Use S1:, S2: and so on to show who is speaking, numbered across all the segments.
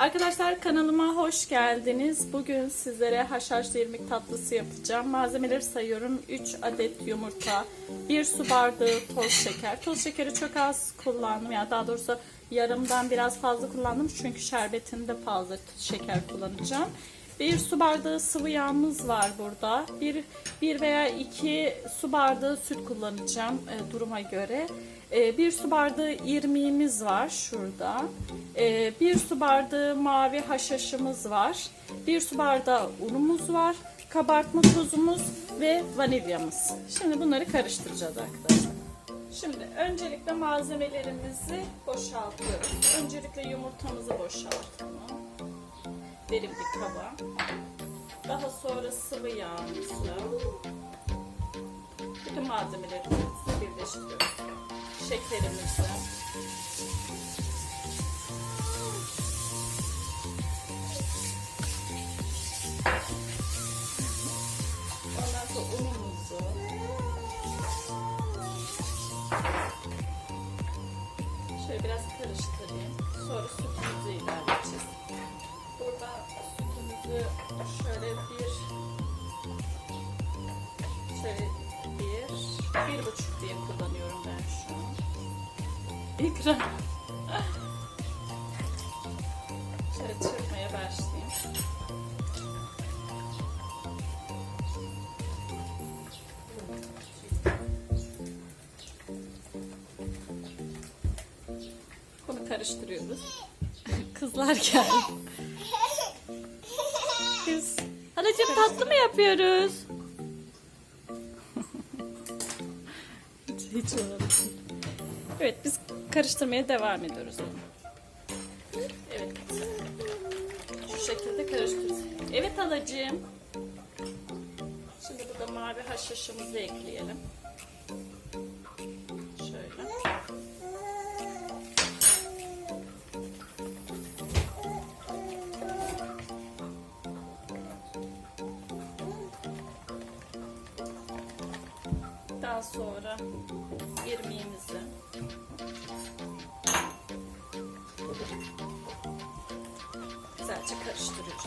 S1: Arkadaşlar kanalıma hoş geldiniz. Bugün sizlere haşhaşlı irmik tatlısı yapacağım. Malzemeleri sayıyorum. 3 adet yumurta, 1 su bardağı toz şeker. Toz şekeri çok az kullandım. Yani daha doğrusu yarımdan biraz fazla kullandım. Çünkü şerbetinde fazla şeker kullanacağım. Bir su bardağı sıvı yağımız var burada. Bir, bir veya iki su bardağı süt kullanacağım e, duruma göre. E, bir su bardağı irmiğimiz var şurada. E, bir su bardağı mavi haşhaşımız var. Bir su bardağı unumuz var. Kabartma tozumuz ve vanilyamız. Şimdi bunları karıştıracağız arkadaşlar. Şimdi öncelikle malzemelerimizi boşaltıyoruz. Öncelikle yumurtamızı boşaltalım derin bir kaba. Daha sonra sıvı yağımızla bütün malzemelerimizi birleştiriyoruz. Şekerimizi. Ondan sonra unumuzu. Şöyle biraz karıştırayım. Sonra sütümüzü ilave edeceğiz. Burada sütümüzü şöyle bir şöyle bir bir buçuk diye kullanıyorum ben şu. İkram. Şöyle çırpmaya başlayayım. Bunu karıştırıyoruz. Kızlar geldi. Kız. Halacığım tatlı mı yapıyoruz? hiç, hiç olmadı. Evet biz karıştırmaya devam ediyoruz. Evet. Şu şekilde karıştırıyoruz. Evet halacığım. Şimdi burada mavi haşhaşımızı ekleyelim. Daha sonra irmiğimizi güzelce karıştırıyoruz.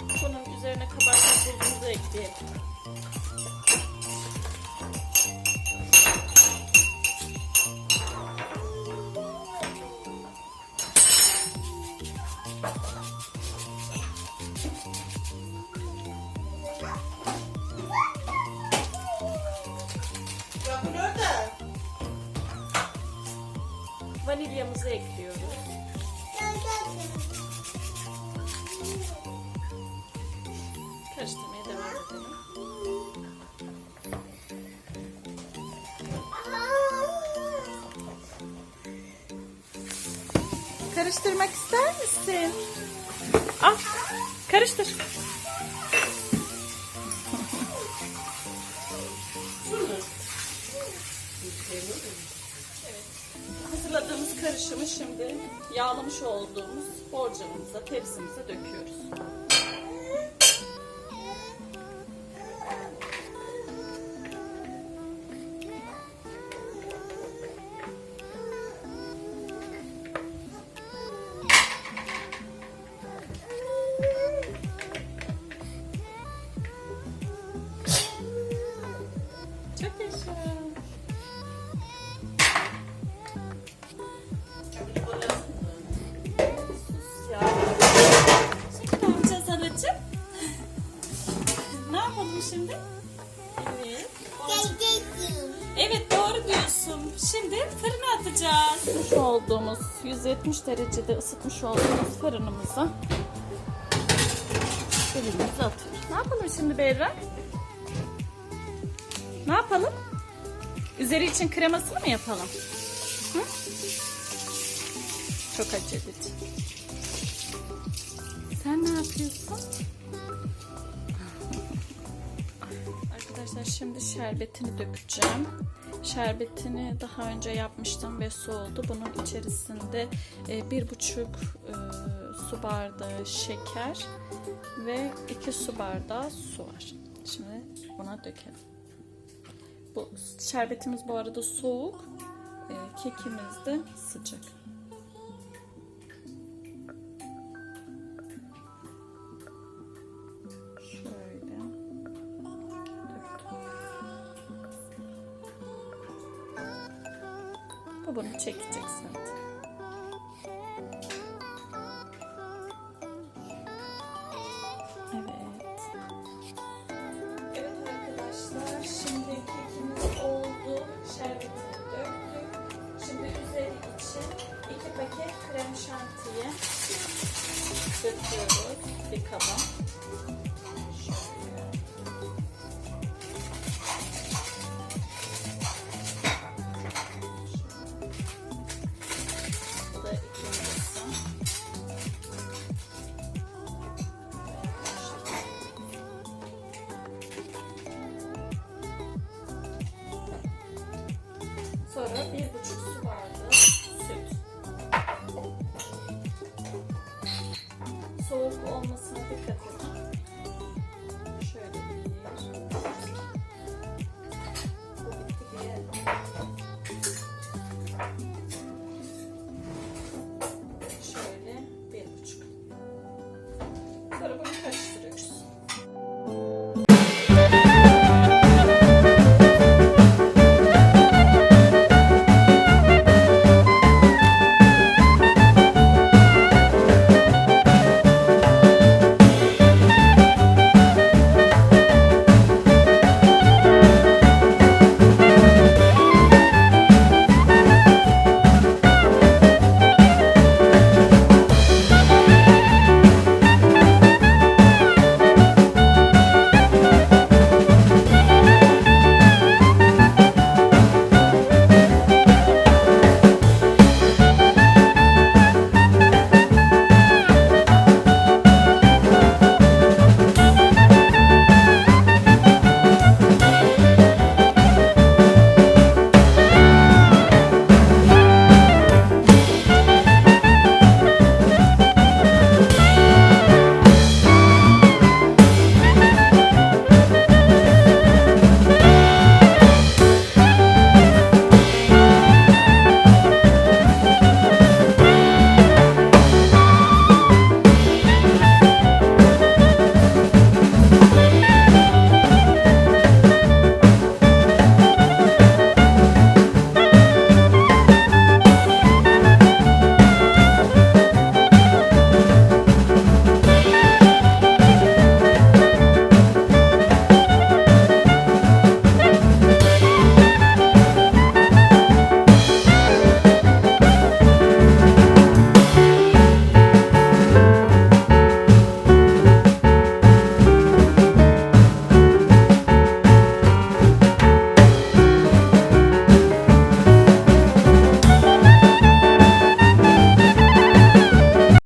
S1: Bunun üzerine kabartma tozumuzu ekleyelim. Vanilyamızı ekliyoruz. Karıştırmaya devam edelim. Karıştırmak ister misin? Al, karıştır. Şimdi yağlamış olduğumuz borcamımıza, tepsimize döküyoruz. Yapalım şimdi? Evet. Evet doğru diyorsun. Şimdi fırına atacağız. Isıtmış olduğumuz 170 derecede ısıtmış olduğumuz fırınımıza elimizi atıyoruz. Ne yapalım şimdi Berra? Ne yapalım? Üzeri için kremasını mı yapalım? Hı? Çok aceleci. Sen ne yapıyorsun? Arkadaşlar şimdi şerbetini dökeceğim. Şerbetini daha önce yapmıştım ve soğudu. Bunun içerisinde e, bir buçuk e, su bardağı şeker ve iki su bardağı su var. Şimdi buna dökelim. Bu şerbetimiz bu arada soğuk. Ee, kekimiz de sıcak. Bunu çekecek. Evet. Evet arkadaşlar şimdi kekimiz oldu. Şerbetini döktük. Şimdi üzeri için iki paket krem şantiye döküyoruz bir kaba.